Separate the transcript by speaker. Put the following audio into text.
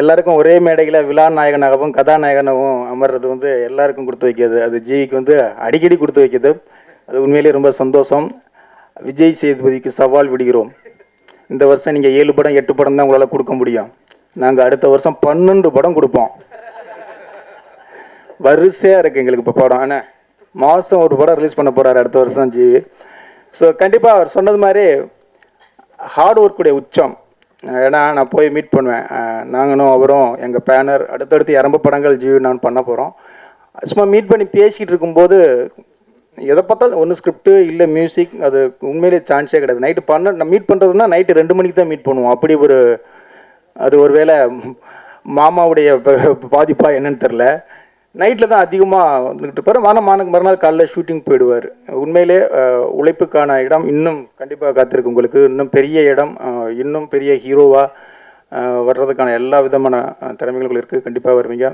Speaker 1: எல்லாருக்கும் ஒரே மேடையில் விழா நாயகனாகவும் கதாநாயகனாகவும் அமர்றது வந்து எல்லாருக்கும் கொடுத்து வைக்கிறது. அது ஜிவிக்கு வந்து அடிக்கடி கொடுத்து வைக்கிறது. அது உண்மையிலேயே ரொம்ப சந்தோஷம். விஜய் சேதுபதிக்கு சவால் விடுகிறோம். இந்த வருஷம் நீங்கள் ஏழு படம் எட்டு படம் தான் உங்களால் கொடுக்க முடியும். நாங்கள் அடுத்த வருஷம் பன்னெண்டு படம் கொடுப்போம். வரிசையாக இருக்குது எங்களுக்கு இப்போ படம். ஆனால் மாதம் ஒரு படம் ரிலீஸ் பண்ண போகிறாரு அடுத்த வருஷம் ஜி. ஸோ கண்டிப்பாக அவர் சொன்னது மாதிரி ஹார்ட் ஒர்க்குடைய உச்சம். ஏன்னா நான் போய் மீட் பண்ணுவேன். நாங்களும் அவரும் எங்கள் பேனர் அடுத்தடுத்து இரம்ப படங்கள் ஜீவி நான் பண்ண போகிறோம் சும்மா மீட் பண்ணி பேசிக்கிட்டு இருக்கும்போது எதை பார்த்தாலும் ஒன்று ஸ்கிரிப்ட்டு இல்லை மியூசிக் அது உண்மையிலே சான்ஸே கிடையாது. நைட்டு பண்ண நான் மீட் பண்ணுறதுனா நைட்டு ரெண்டு மணிக்கு தான் மீட் பண்ணுவோம். அப்படி ஒரு அது ஒரு வேளை மாமாவுடைய பாதிப்பாக என்னன்னு தெரில நைட்டில் தான் அதிகமாக வந்துக்கிட்டு இருப்பார் ஆனால் மானுக்கு மறுநாள் காலைல ஷூட்டிங் போயிடுவார். உண்மையிலே உழைப்புக்கான இடம் இன்னும் கண்டிப்பாக காத்திருக்கு உங்களுக்கு. இன்னும் பெரிய இடம் இன்னும் பெரிய ஹீரோவாக வர்றதுக்கான எல்லா விதமான திறமைகளும் இருக்குது கண்டிப்பாக வருவீங்க.